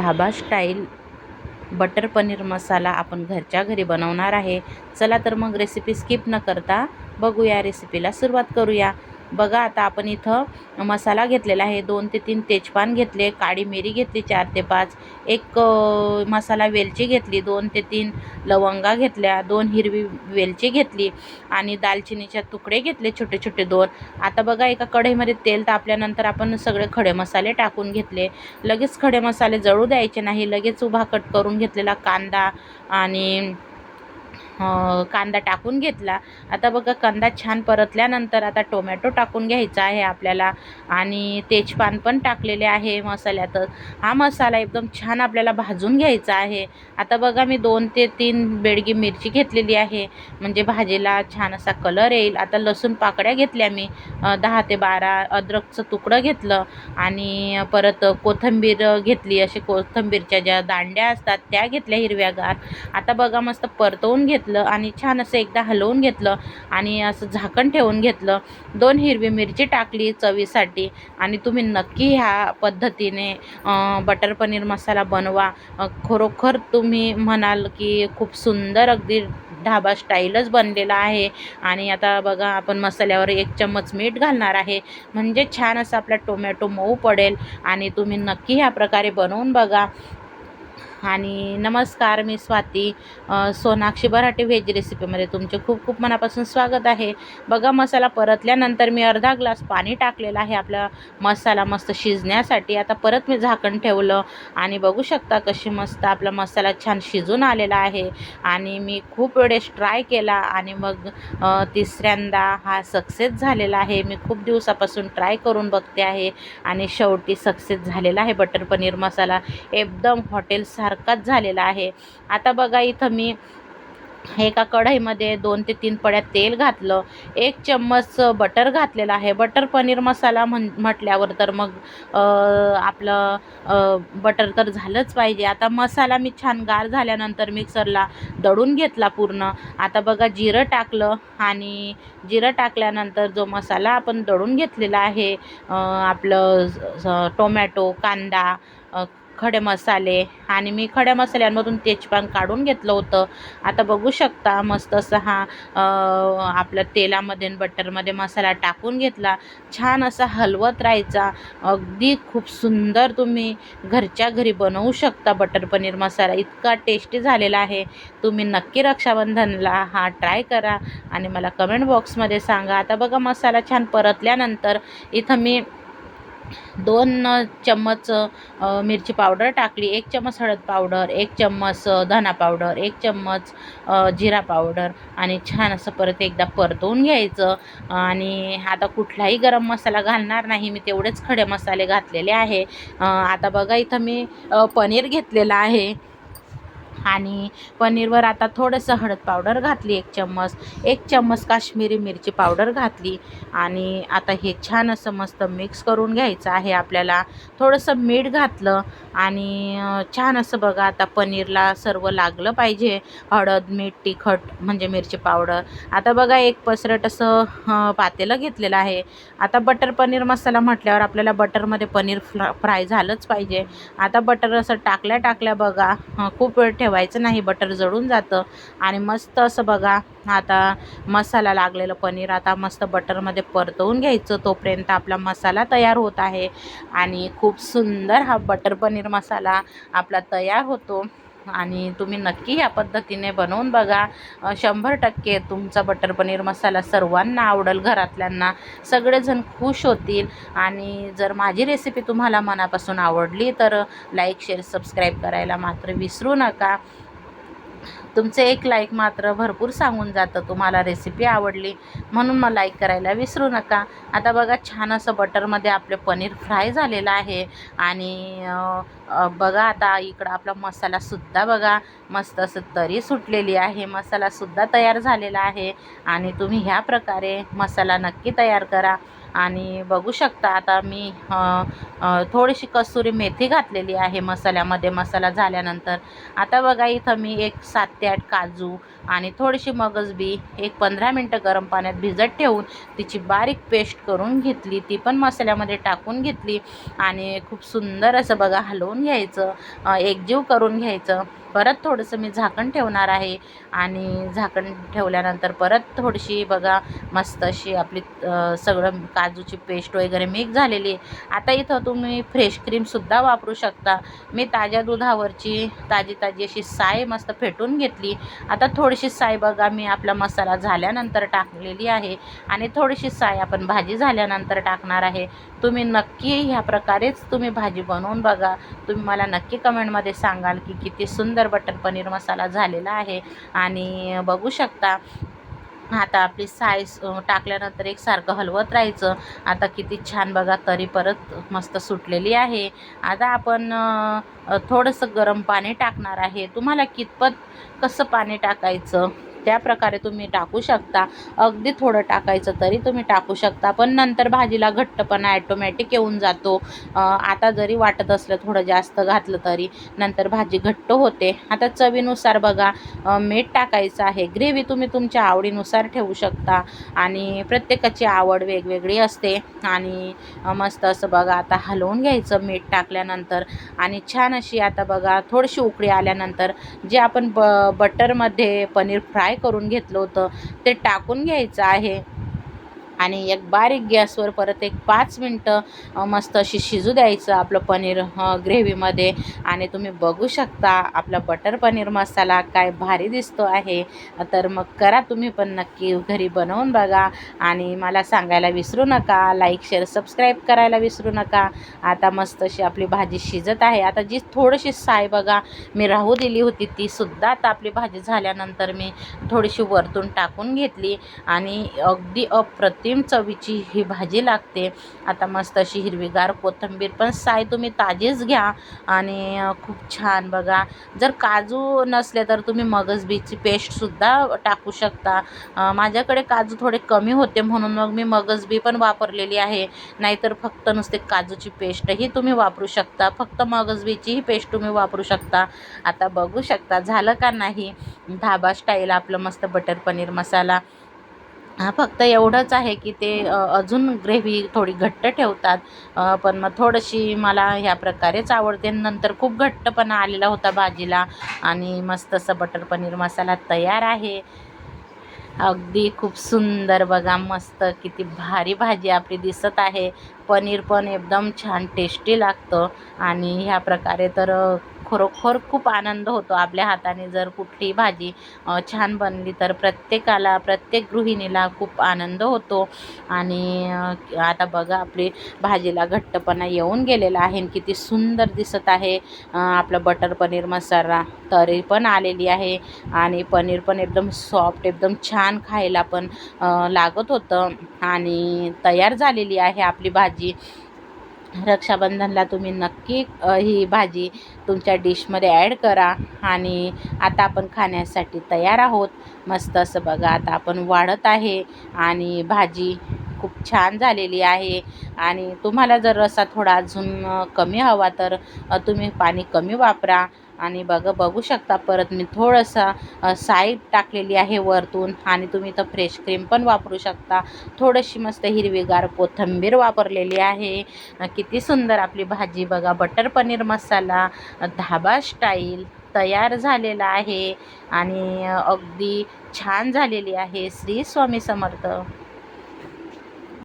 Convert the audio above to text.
धाबा style butter paneer masala आपण घरच्या घरी बनवणार आहे. चला तर मग रेसिपी स्किप न करता बघूया रेसिपीला सुरुवात करूया. बघा आता आपण इथं मसाला घेतलेला आहे. दोन ते तीन तेजपान घेतले काळी मिरी घेतली चार ते पाच. एक मसाला वेलची घेतली दोन ते तीन लवंगा घेतल्या दोन हिरवी वेलची घेतली आणि दालचिनीचे तुकडे घेतले छोटे छोटे दोन. आता बघा एका कढईमध्ये तेल तापल्यानंतर आपण सगळे खडे मसाले टाकून घेतले. लगेच खडे मसाले जळू द्यायचे नाही. लगेच उभा कट करून घेतलेला कांदा आणि कांदा टाकून घेतला. आता बघा कांदा छान परतल्यानंतर आता टोमॅटो टाकून घ्यायचा आहे आपल्याला. आणि तेजपान पण टाकलेले आहे मसाल्यातच हा मसाला एकदम छान आपल्याला भाजून घ्यायचा आहे. आता बघा मी दोन ते तीन बेडगी मिरची घेतलेली आहे. म्हणजे भाजीला छान असा कलर येईल. आता लसूण पाकळ्या घेतल्या मी. दहा ते बारा अद्रकचं तुकडं घेतलं. आणि परत कोथिंबीर घेतली. असे कोथिंबीरच्या ज्या दांड्या असतात त्या घेतल्या हिरव्यागार. आता बघा मस्त परतवून घेतलं आणि छान असं एकदा हलवून घेतलं आणि असं झाकण ठेवून घेतलं. दोन हिरवी मिरची टाकली चवीसाठी आणि तुम्ही नक्की ह्या पद्धतीने बटर पनीर मसाला बनवा. खरोखर तुम्ही म्हणाल की खूप सुंदर अगदी ढाबा स्टाईलच बनलेला आहे. आणि आता बघा आपण मसाल्यावर एक चम्मच मीठ घालणार आहे. म्हणजे छान असं आपला टोमॅटो मऊ पडेल आणि तुम्ही नक्की ह्या प्रकारे बनवून बघा. आणि नमस्कार मी स्वाती. सोनाक्षी बराटे व्हेज रेसिपीमध्ये तुमचे खूप खूप मनापासून स्वागत आहे. बघा मसाला परतल्यानंतर मी अर्धा ग्लास पाणी टाकलेलं आहे आपला मसाला मस्त शिजण्यासाठी. आता परत मी झाकण ठेवलं आणि बघू शकता कशी मस्त आपला मसाला छान शिजून आलेला आहे. आणि मी खूप वेळेस ट्राय केला आणि मग तिसऱ्यांदा हा सक्सेस झालेला आहे. मी खूप दिवसापासून ट्राय करून बघते आहे आणि शेवटी सक्सेस झालेला आहे. बटर पनीर मसाला एकदम हरकत झालेला आहे. आता बघा इथं मी एका कढईमध्ये दोन ते तीन पड्या तेल घातलं. एक चम्मच बटर घातलेला आहे. बटर पनीर मसाला म्हण म्हटल्यावर तर मग आपलं बटर तर झालंच पाहिजे. आता मसाला मी छान गार झाल्यानंतर मिक्सरला दळून घेतला पूर्ण. आता बघा जिरं टाकलं आणि जिरं टाकल्यानंतर जो मसाला आपण दळून घेतलेला आहे आपलं टोमॅटो कांदा खडे मसाले आणि मी खड्या मसाल्यांमधून तेजपान काढून घेतलं होतं. आता बघू शकता मस्त असं हा आपल्या तेलामध्ये बटरमध्ये मसाला टाकून घेतला. छान असा हलवत राहायचा. अगदी खूप सुंदर तुम्ही घरच्या घरी बनवू शकता बटर पनीर मसाला. इतका टेस्टी झालेला आहे. तुम्ही नक्की रक्षाबंधनला हा ट्राय करा आणि मला कमेंट बॉक्समध्ये सांगा. आता बघा मसाला छान परतल्यानंतर इथं मी दोन चम्मच मिरची पावडर टाकली एक चम्मच हळद पावडर एक चम्मच धना पावडर एक चम्मच जिरा पावडर आणि छान असं परत एकदा परतवून घ्यायचं. आणि आता कुठलाही गरम मसाला घालणार नाही मी तेवढेच खडे मसाले घातलेले आहे. आता बघा इथं मी पनीर घेतलेलं आहे. आणि पनीरवर आता थोडंसं हळद पावडर घातली एक चम्मच. एक चम्मच काश्मीरी मिरची पावडर घातली आणि आता हे छान असं मस्त मिक्स करून घ्यायचं आहे आपल्याला. थोडंसं मीठ घातलं आणि छान असं बघा आता पनीरला सर्व लागलं पाहिजे. हळद मीठ तिखट म्हणजे मिरची पावडर. आता बघा एक पसरट असं पातेलं घेतलेलं आहे. आता बटर पनीर मसाला म्हटल्यावर आपल्याला बटरमध्ये पनीर फ्रा फ्राय झालंच पाहिजे. आता बटर असं टाकल्या टाकल्या बघा खूप वेळ ठेवायचं नाही बटर जळून जातं. आणि मस्त असं बघा आता मसाला लागलेलं पनीर आता मस्त बटरमध्ये परतवून घ्यायचं. तोपर्यंत आपला मसाला तयार होत आहे. आणि खूप सुंदर हा बटर पनीर मसाला आपला तयार होतो. आणि तुम्ही नक्की या पद्धतीने बनवून बघा. शंभर टक्के तुमचा बटर पनीर मसाला सर्वांना आवडेल घरातल्यांना. सगळेजण खुश होतील. आणि जर माझी रेसिपी तुम्हाला मनापासून आवडली तर लाईक शेअर सबस्क्राईब करायला मात्र विसरू नका. तुमचे एक लाईक मात्र भरपूर सांगून जातं. तुम्हाला रेसिपी आवडली म्हणून मग लाईक करायला विसरू नका. आता बघा छान असं बटरमध्ये आपले पनीर फ्राय झालेलं आहे. आणि बघा आता इकडं आपला मसालासुद्धा बघा मस्त असं तरी सुटलेली आहे. मसालासुद्धा तयार झालेला आहे. आणि तुम्ही ह्या प्रकारे मसाला नक्की तयार करा. आणि बघू शकता आता मी थोडीशी कसुरी मेथी घातलेली आहे मसाल्यामध्ये मसाला झाल्यानंतर. आता बघा इथं मी एक सात ते आठ काजू आणि थोडीशी मगजबी एक पंधरा मिनटं गरम पाण्यात भिजत ठेवून तिची बारीक पेस्ट करून घेतली. ती पण मसाल्यामध्ये टाकून घेतली आणि खूप सुंदर असं बघा हलवून घ्यायचं एकजीव करून घ्यायचं. परत थोडंसं मी झाकण ठेवणार आहे. आणि झाकण ठेवल्यानंतर परत थोडीशी बघा मस्त अशी आपली सगळं काजूची पेस्ट वगैरे मिक्स झालेली आहे. आता इथं तुम्ही फ्रेश क्रीमसुद्धा वापरू शकता. मी ताज्या दुधावरची ताजी ताजी अशी साय मस्त फेटून घेतली. आता थोडीशी साय बघा मी आपला मसाला झाल्यानंतर टाकलेली आहे. आणि थोडीशी साय आपण भाजी झाल्यानंतर टाकणार आहे. तुम्ही नक्की ह्या प्रकारेच तुम्ही भाजी बनवून बघा. तुम्ही मला नक्की कमेंटमध्ये सांगाल की किती सुंदर बटर पनीर मसाला झालेला आहे. आणि बघू शकता आता आपली साईज टाकल्यानंतर एकसारखं हलवत राहायचं. आता किती छान बघा तरी परत मस्त सुटलेली आहे. आता आपण थोडंसं गरम पाणी टाकणार आहे. तुम्हाला कितपत कसं पाणी टाकायचं? त्या प्रकारे तुम्ही टाकू शकता. अगदी थोडं टाकायचं तरी तुम्ही टाकू शकता. पण नंतर भाजीला घट्टपणा ॲटोमॅटिक येऊन जातो. आता जरी वाटत असलं थोडं जास्त घातलं तरी नंतर भाजी घट्ट होते. आता चवीनुसार बघा मीठ टाकायचं आहे. ग्रेव्ही तुम्ही तुमच्या आवडीनुसार ठेवू शकता. आणि प्रत्येकाची आवड वेगवेगळी असते. आणि मस्त असं बघा आता हलवून घ्यायचं मीठ टाकल्यानंतर. आणि छान अशी आता बघा थोडीशी उकळी आल्यानंतर जे आपण ब बटरमध्ये पनीर फ्राय करून घेतलं होतं? ते टाकून घ्यायचं आहे. आणि एक बारीक गॅसवर परत एक पाच मिनटं मस्त अशी शिजू द्यायचं आपलं पनीर ग्रेव्हीमध्ये. आणि तुम्ही बघू शकता आपला बटर पनीर मसाला काय भारी दिसतो आहे. तर मग करा तुम्ही पण नक्की घरी बनवून बघा. आणि मला सांगायला विसरू नका लाईक शेअर सबस्क्राईब करायला विसरू नका. आता मस्त अशी आपली भाजी शिजत आहे. आता जी थोडीशी साय बघा मी राहू दिली होती ती सुद्धा आता आपली भाजी झाल्यानंतर मी थोडीशी वरतून टाकून घेतली. आणि अगदी अप्रतिम चवीची ही भाजी लागते. आता मस्त अशी हिरवीगार कोथिंबीर पण साय तुम्ही ताजीच घ्या आणि खूप छान बघा. जर काजू नसले तर तुम्ही मगजबीची पेस्टसुद्धा टाकू शकता. माझ्याकडे काजू थोडे कमी होते म्हणून मग मी मगजबी पण वापरलेली आहे. नाहीतर फक्त नुसते काजूची पेस्टही तुम्ही वापरू शकता. फक्त मगजबीचीही पेस्ट तुम्ही वापरू शकता. आता बघू शकता. झालं का नाही? धाबा स्टाईल आपलं मस्त बटर पनीर मसाला. हा फक्त एवढंच आहे की ते अजून ग्रेव्ही थोडी घट्ट ठेवतात. पण मग थोडीशी मला ह्या प्रकारेच आवडते. नंतर खूप घट्टपणा आलेला होता भाजीला. आणि मस्त असं बटर पनीर मसाला तयार आहे. अगदी खूप सुंदर बघा मस्त किती भारी भाजी आपली दिसत आहे. पनीर पण एकदम छान टेस्टी लागतं. आणि ह्या प्रकारे तर खरोखर खूप आनंद होतो आपल्या हाताने जर कुठली भाजी छान बनली तर प्रत्येकाला प्रत्येक गृहिणीला खूप आनंद होतो. आणि आता बघा आपली भाजीला घट्टपणा येऊन गेलेला आहे. आणि किती सुंदर दिसत आहे. आपलं बटर पनीर मसाला तरी पण आलेली आहे. आणि पनीर पण एकदम सॉफ्ट एकदम छान खायला पण लागत होतं. आणि तयार झालेली आहे आपली भाजी. रक्षाबंधनला तुम्ही नक्की ही भाजी तुमच्या डिशमध्ये ॲड करा आणि आता आपण खाण्यासाठी तयार आहोत. मस्त असं बघा आता आपण वाढत आहे आणि भाजी खूप छान झालेली आहे. आणि तुम्हाला जर रसा थोडा अजून कमी हवा तर तुम्ही पाणी कमी वापरा. आणि बघा बघू शकता परत मी थोडंसा साईड टाकलेली आहे वरतून आणि तुम्ही तर फ्रेश क्रीम पण वापरू शकता. थोडीशी मस्त हिरवीगार कोथिंबीर वापरलेली आहे. किती सुंदर आपली भाजी बघा बटर पनीर मसाला धाबा स्टाईल तयार झालेला आहे आणि अगदी छान झालेली आहे. श्री स्वामी समर्थ.